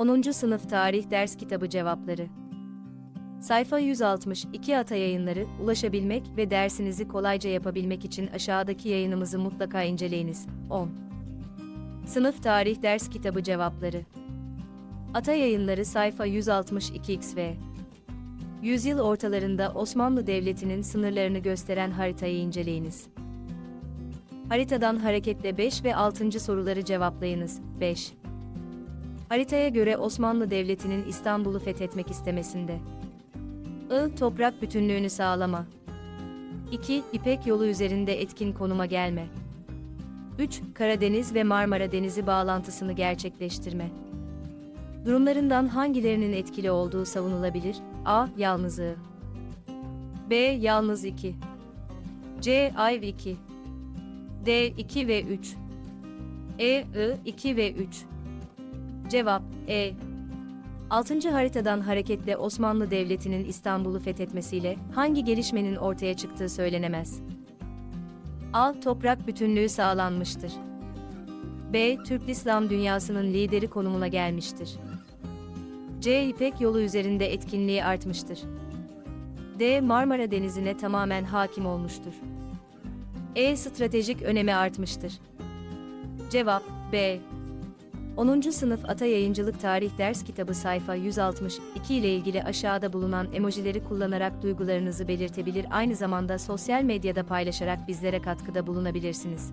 10. Sınıf Tarih Ders Kitabı Cevapları Sayfa 162 Ata Yayınları, ulaşabilmek ve dersinizi kolayca yapabilmek için aşağıdaki yayınımızı mutlaka inceleyiniz. 10. Sınıf Tarih Ders Kitabı Cevapları Ata Yayınları sayfa 162xv Yüzyıl ortalarında Osmanlı Devleti'nin sınırlarını gösteren haritayı inceleyiniz. Haritadan hareketle 5 ve 6. soruları cevaplayınız. 5. Haritaya göre Osmanlı Devleti'nin İstanbul'u fethetmek istemesinde. I. Toprak bütünlüğünü sağlama. 2. İpek yolu üzerinde etkin konuma gelme. 3. Karadeniz ve Marmara Denizi bağlantısını gerçekleştirme. Durumlarından hangilerinin etkili olduğu savunulabilir? A. Yalnızlığı. B. Yalnız 2. C. Ayv 2. D. 2 ve 3. E. I. 2 ve 3. Cevap E. 6. haritadan hareketle Osmanlı Devleti'nin İstanbul'u fethetmesiyle hangi gelişmenin ortaya çıktığı söylenemez. A. Toprak bütünlüğü sağlanmıştır. B. Türk İslam dünyasının lideri konumuna gelmiştir. C. İpek yolu üzerinde etkinliği artmıştır. D. Marmara Denizi'ne tamamen hakim olmuştur. E. Stratejik önemi artmıştır. Cevap B. 10. Sınıf Ata Yayıncılık Tarih Ders Kitabı sayfa 162 ile ilgili aşağıda bulunan emojileri kullanarak duygularınızı belirtebilir aynı zamanda sosyal medyada paylaşarak bizlere katkıda bulunabilirsiniz.